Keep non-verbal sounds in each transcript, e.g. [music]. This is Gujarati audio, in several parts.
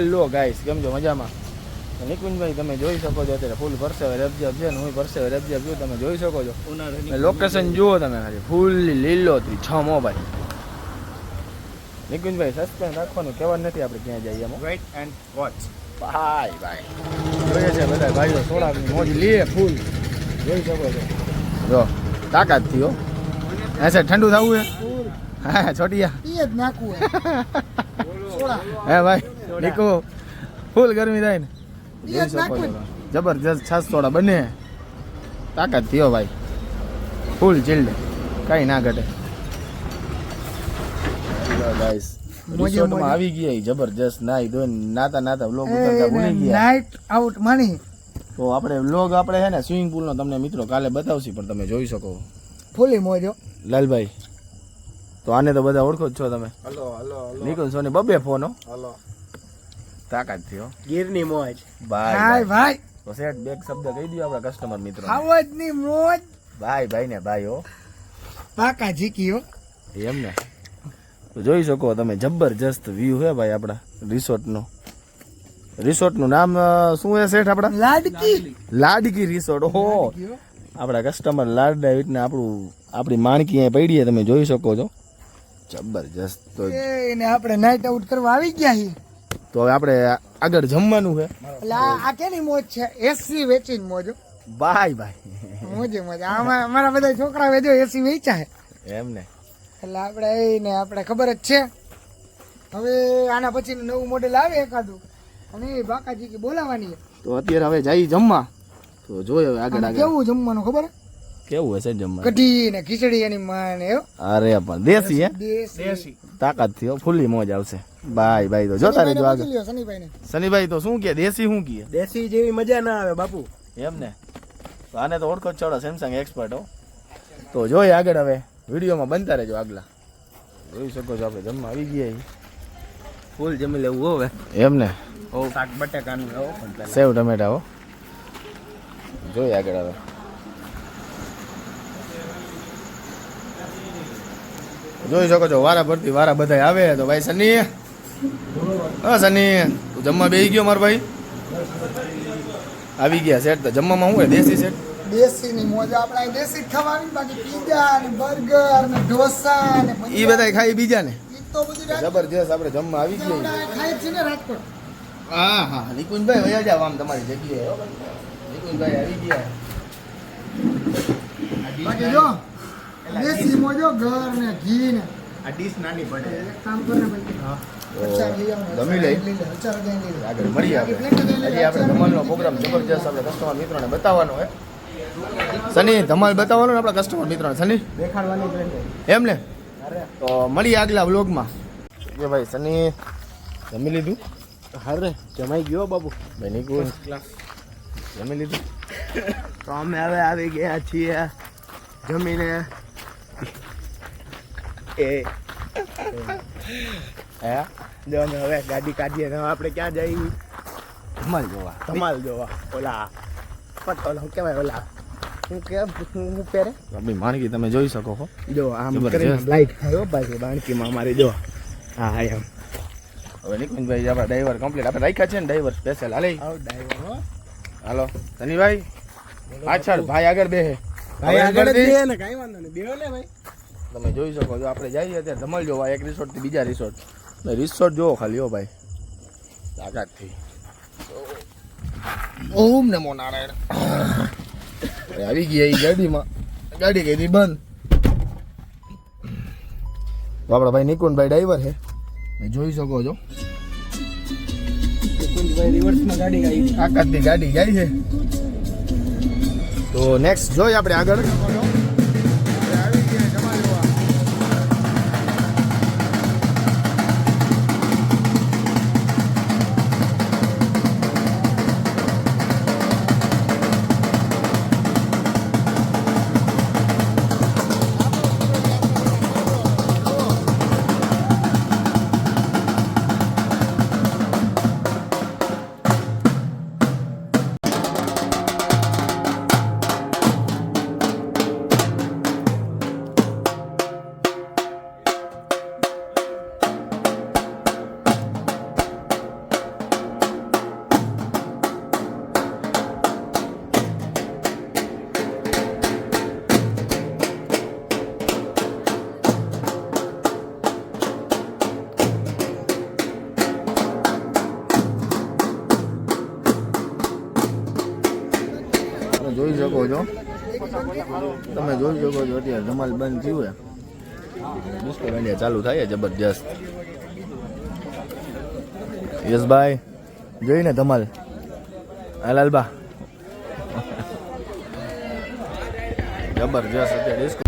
હેલો ગાઈસ કેમ છો? મજામાં? નિકુંજભાઈ તમે જોઈ શકો છો અત્યારે ફૂલ પરસેવે રબજબ છે ને હું પરસેવે રબજબ છું તમે જોઈ શકો છો. લોકેશન જુઓ તમે ખાલી. ફૂલ લીલોતરી છ મોબાઈલ. નિકુંજભાઈ સસ્પેન્સ રાખવાનું કહેવાનું નથી આપણે ક્યાં જઈએ એમાં વેઇટ એન્ડ વોચ ભાઈ ભાઈ જોઈએ છે બધા ભાઈઓ સોળાની મોજ લે ફૂલ જોઈ શકો છો. જો તાકાત થયો હા. સર ઠંડુ થવું છે હા છોટિયા. એ જ નાખવું [laughs] હે ભાઈ નીકુ ફૂલ ગરમી થાય ને. છો જબરજસ્ત છાસ સોડા બંને. તાકાત થયો ભાઈ. ફૂલ ચીલ્ડ કઈ ના ઘટે. રિસોર્ટમાં આવી ગયા જબરજસ્ત નાઈ ધોઈ નાતા નાતા વ્લોગ ઉતરતા ભૂલી ગયા. નાઈટ આઉટ માની. તો આપણે વ્લોગ આપણે હે ને સ્વિમિંગ પુલનો તમને મિત્રો કાલે બતાવશી પણ તમે જોઈ શકો. ફૂલી મોજો. લાલભાઈ તો આને તો બધા ઓળખો જ છો તમે. Hello hello hello. Nikunj Soni બબે ફોનો હલો. તાકાત થયો ગીરની મોજ. ભાઈ ભાઈ. તો સેટ બેક શબ્દ કહી દો આપણા કસ્ટમર મિત્રો આવજની મોજ. ભાઈ ભાઈ ને ભાઈ હો. પાકા જીકીઓ એમ ને. તો જોઈ શકો તમે જબરજસ્ત વ્યૂ હે ભાઈ આપણા રિસોર્ટનો રિસોર્ટનું નામ શું હે સેઠ આપણા? લાડકી. લાડકી રિસોર્ટ ઓહો. આપણા કસ્ટમર લાડ ને આપણું આપણી માણકી અહીંયા પડી તમે જોઈ શકો છો. જબરજસ્ત તો એને આપણે નાઇટ આઉટ કરવા આવી ગયા છીએ. તો હવે આપણે આગળ જમવાનું છે. એટલે આ કેની મોજ છે? એસી વેચીને મોજો ભાઈ ભાઈ. મોજે મોજ. આમાં અમારા બધા છોકરા વેચો એસી વેચા છે. એમ ને. એટલે આપણે એને આપણે ખબર જ છે. હવે આના પછી નવું મોડેલ આવે એકાદું. અને એ બાકાજી કે બોલાવાની તો અત્યારે હવે જઈ જમવા. તો જોઈએ હવે આગળ આગળ. કેવું જમવાનું ખબર? કેવું હશે જમવા કઢી ને ખીચડી એની માને અરે પણ દેશી હે? દેશી. તાકાત થયો ફૂલી મોજ આવશે. બાય બાય તો જોતા રહેજો આગળ. સનીભાઈ શનિભાઈ તો શું કે દેશી શું કહે દેશી જેવી મજા ના આવે બાપુ. એમ ને? તો આને તો ઓળખો જ છોડો સેમસંગ એક્સપર્ટ હો. તો જોઈએ આગળ હવે વિડીયોમાં બનતા રહેજો આગલા. જોઈ શકો છો આપણે જમવા આવી ગયા ફૂલ જમી લેવું હવે. એમ ને? ઓ શાક બટાકાનું. સેવ ટમેટા હો. જોઈએ આગળ હવે. જોઈ શકો છો વારા ભરતી વારા બધા આવે તો ભાઈ સની. હા સની તું જમવા બેસી ગયો મારો ભાઈ? આવી ગયા સેટ તો જમવામાં શું દેશી સેટ દેશીની આપણે દેશી ખાવાની બાકી પીઝા ને બર્ગર ને ઢોસા ને એ બધા. ખાઈ બીજા ને? જબરજસ્ત આપણે જમવા આવી ગયા. આપણે છે ને રાજકોટ હા હા નિકુંજભાઈ વયા જાવ આમ તમારી જગ્યાએ નિકુંજભાઈ આવી ગયા. બાકી જો દેશી મોજો ઘર ને ઘી ને. આ ડીશ નાની પડે એક કામ કર ભાઈ. તો અચાર લઈ આવો ને, જમી લઈ. અચાર લઈ લે, અચાર લઈ લે. આગળ મળીએ આપણે પ્લેટ લઈ લે, હજી આપણે ધમાલનો પ્રોગ્રામ જબરજસ્ત આપણે કસ્ટમર મિત્રોને બતાવવાનો હોય સની ધમાલ બતાવવાનો ને આપણા કસ્ટમર મિત્રોને. સની દેખાડવાની એમ ને? તો મળીએ આગલા વ્લોગમાં. કે ભાઈ સની જમી લીધું? હારે જમાઈ ગયો બાબુ. ભાઈ નિકુંજ જમી લીધું? તો અમે હવે આવી ગયા છીએ જમીને. એ. હે? જો અમે હવે ગાડી કાઢીએ ને આપણે ક્યાં જઈ ધમાલ જોવા. ધમાલ જોવા. ઓલા પટ ઓલા શું કહેવાય ઓલા? હું કે હું પહેરે? આપણી માણકી તમે જોઈ શકો છો જો આમ. કરીને લાઈટ થયો પાછી બાણકીમાં અમારી જો. હા હા એમ. હવે નિકુંજભાઈ આપણા ડ્રાઈવર કમ્પ્લીટ આપણે રાખ્યા છે ને ડ્રાઈવર સ્પેશિયલ હાલે. આવ ડ્રાઈવર હો. હાલો. ધનીભાઈ પાછળ ભાઈ આગળ બેહે. ભાઈ આગળ જ બે ને કાંઈ વાંધો નહીં. બેહો ને ભાઈ. તમે જોઈ શકો છો આપણે જઈએ અત્યારે ધમલ જોવા એક રિસોર્ટથી બીજા રિસોર્ટ રિસોર્ટ જોવો ખાલી હો ભાઈ. તાકાતથી ઓમ નમો નારાયણ. આવી ગયા એ ગાડીમાં. ગાડી કઈ હતી બંધ. આપણા ભાઈ નિકુંજભાઈ ડ્રાઈવર છે. તમે જોઈ શકો છો. ગાઈ. તાકાતથી ગાડી જાય છે. તો નેક્સ્ટ જોઈએ આપણે આગળ. તમે જોઈ શકો છો અત્યારે ધમાલ બંધ થયું હે ડિસ્કો દાંડિયા ચાલુ થાય છે જબરજસ્ત. યશભાઈ જોઈને ધમાલ. હલાલબા જબરજસ્ત અત્યારે ડિસ્કો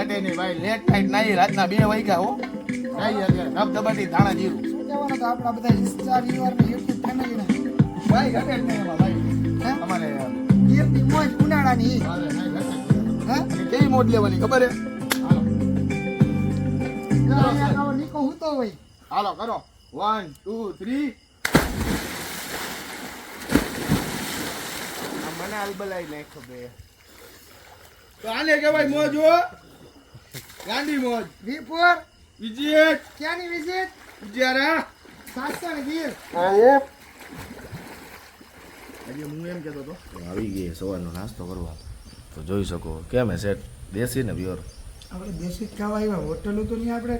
ઘટે નહીં ભાઈ લેટ નાઈટ નાઈ રાતના બે વાગ્યા હો. નાઈ અત્યારે ધબધબાટી ધાણા જીરું. શું કહેવાનું તો આપણા બધા ઇન્સ્ટા વ્યૂઅર ને યુટ્યુબ ફેમિલી ને? ભાઈ ઘટે જ નહીં એમાં ભાઈ અમારે ગીરની મોજ ઉનાળાની. હે કેવી મોજ લેવાની ખબર હે? હાલો. નીકો હું તો હોય. હાલો કરો. વન ટુ થ્રી મને અલબલાઈ નાખ્યો બે. તો આને કહેવાય મોજ ગાંડી મોજ. વીરપુર. વિજિત ક્યાંની વિઝિટ જરા સાસણ ગીર. આજે હું એમ કહેતો હતો આવી ગઈ સવારનો નાસ્તો કરવા. તો જોઈ શકો કેમ હે સેટ દેશી ને પ્યોર આપણે દેશી જ ખાવા આવ્યા. હોટલો તો નહીં આપણે.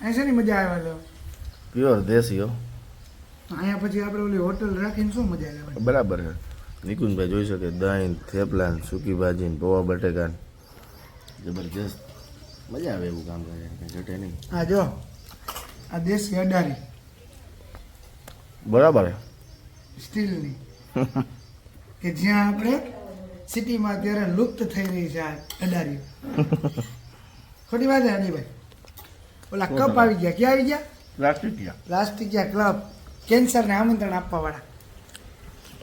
અહીં છે ને મજા આવ્યા લો પ્યોર દેશી હો. અહીંયા પછી આપણે ઓલી હોટલ રાખીને શું મજા આવે? બરાબર છે. નિકુંજભાઈ જોઈ શકે દહીં થેપલા ને સૂકી ભાજી ને પૌવા બટેકા ને. જબરજસ્ત. મજા આવે એવું કામ કરે કંઈ ઘટે નહીં. હા જો આ દેશી અડારી. બરાબર સ્ટીલની. [laughs] કે જ્યાં આપણે સિટીમાં અત્યારે લુપ્ત થઈ રહી છે આ અડારી. ખોટી વાત છે અડીભાઈ ઓલા કપ આવી ગયા. ક્યાં આવી ગયા? પ્લાસ્ટિક ક્યાં પ્લાસ્ટિકિયા ક્લબ કેન્સરને આમંત્રણ આપવા વાળા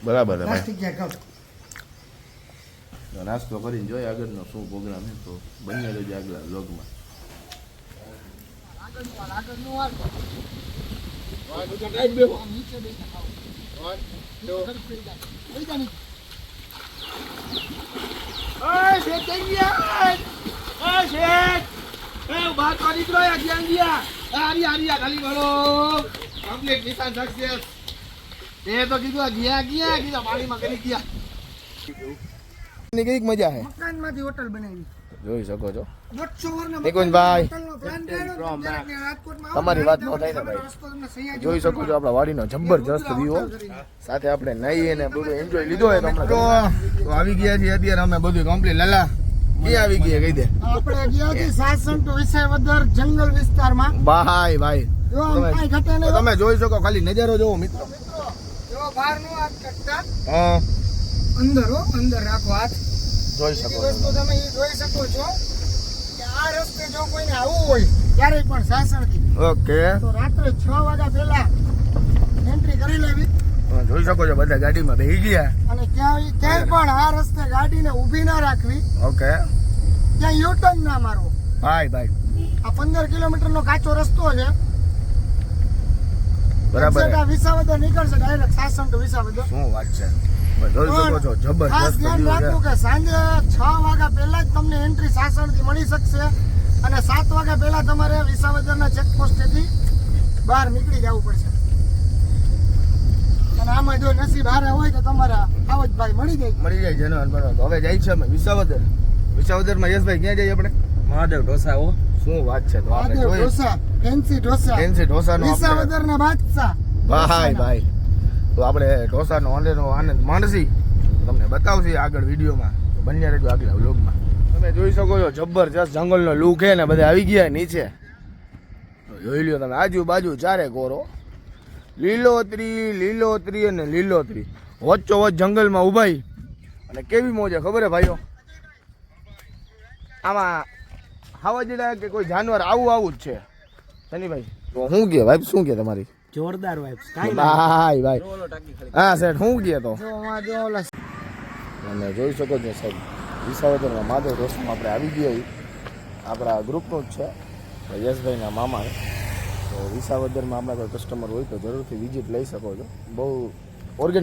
બરાબર પ્લાસ્ટિકિયા તો નાસ્તો કરીને જોઈએ આગળનો શું પ્રોગ્રામ છે તો બંને રહેજો આગલા બ્લોગમાં એ તો કીધું છે ગયા કીધું પાણીમાં કરી શકો છો દોઢસો મજા છે. હોટલનો plan કર્યો તો જરાક ને રાજકોટમાં આવો તમારી વાત નો થાય ને ભાઈ. જોઈ શકો છો આપણા વાડીનો જબરજસ્ત વ્યૂ સાથે આપણે નાહીએ ને બધું એન્જોય લીધો હોય તો તો આવી ગયા છીએ અત્યારે અમે બધું કમ્પ્લીટ લલા કે આવી ગયા કહી દે. આપણે ગયા છીએ સાસણ ટુ વિસાવદર જંગલ વિસ્તારમાં. ભાઈ ભાઈ. તમે- જોઈ શકો ખાલી નજારો જોવો મિત્રો. જો બહારનું હાથ કરતા હા. અંદર હો અંદર રાખો હાથ. જોઈ શકો વસ્તુ તમે એ જોઈ શકો છો કે આ રસ્તે જો કોઈને આવવું હોય ક્યારેય પણ સાસણથી. ઓકે. તો રાત્રે છ વાગ્યા પહેલા એન્ટ્રી કરી લેવી. જોઈ શકો છો બધા ગાડીમાં બેસી ગયા. અને ક્યાંય ક્યાંય પણ આ રસ્તે ગાડીને ઊભી ના રાખવી. ઓકે. ત્યાં યુટર્ન ના મારવો ભાઈ ભાઈ આ પંદર કિલોમીટરનો કાચો રસ્તો છે. બરાબર વિસાવદર નીકળશે ડાયરેક્ટ સાસણ ટુ વિસાવદર. શું વાત છો. ખાસ ધ્યાન રાખવું કે સાંજે છ વાગ્યા પહેલા જ તમને એન્ટ્રી સાસણથી મળી શકશે અને સાત વાગ્યા પહેલા તમારે વિસાવદરના ચેકપોસ્ટેથી બહાર નીકળી જવું પડશે. અને આમાં જો નસીબ હારે હોય તો તમારા આવજભાઈ મળી જાય. મળી જાય જનવર બરાબર. હવે જાય છે અમે વિસાવદર. વિસાવદરમાં યશભાઈ ક્યાં જઈએ આપણે? મહાદેવ ઢોસા હો. શું વાત છે તો આપણે ઢોસા ફેન્સી ઢોસા. ફેન્સી ઢોસાનો આપણે વિસાવદરના બાદશાહ. ભાઈ ભાઈ. તો આપણે ઢોસાનો અંદરનો આનંદ માણસી તમને બતાવશે આગળ વિડીયોમાં. બન્યા રહેજો આગલા વ્લોગમાં. તમે જોઈ શકો છો જબરજસ્ત જંગલનો લુક છે ને, બધા આવી ગયા નીચે. જોઈ લ્યો તમે, આજુબાજુ ચારે કોરો. લીલોતરી લીલોતરી અને લીલોતરી. વચ્ચો વચ્ચ જંગલમાં ઉભાઈ અને કેવી મોજે ખબર હે ભાઈઓ? આમાં ખાવા જેલા કે કોઈ જાનવર આવું આવું જ છે. સનીભાઈ તો શું કે ભાઈ શું કે તમારી? જોરદાર વાઇબ્સ કાઈ ભાઈ ભાઈ. હા સેઠ હું કે તો? જો ઓલા અને જોઈ શકો છો સાહેબ વિસાવદરમાં માધવ રોસ્ટમાં આપણે આવી ગયા. આપણા ગ્રુપનું જ છે યશભાઈના મામા. તો વિસાવદરમાં આપણા કોઈ કસ્ટમર હોય તો જરૂરથી વિઝિટ લઈ શકો છો. બહુ ઓર્ગેનિક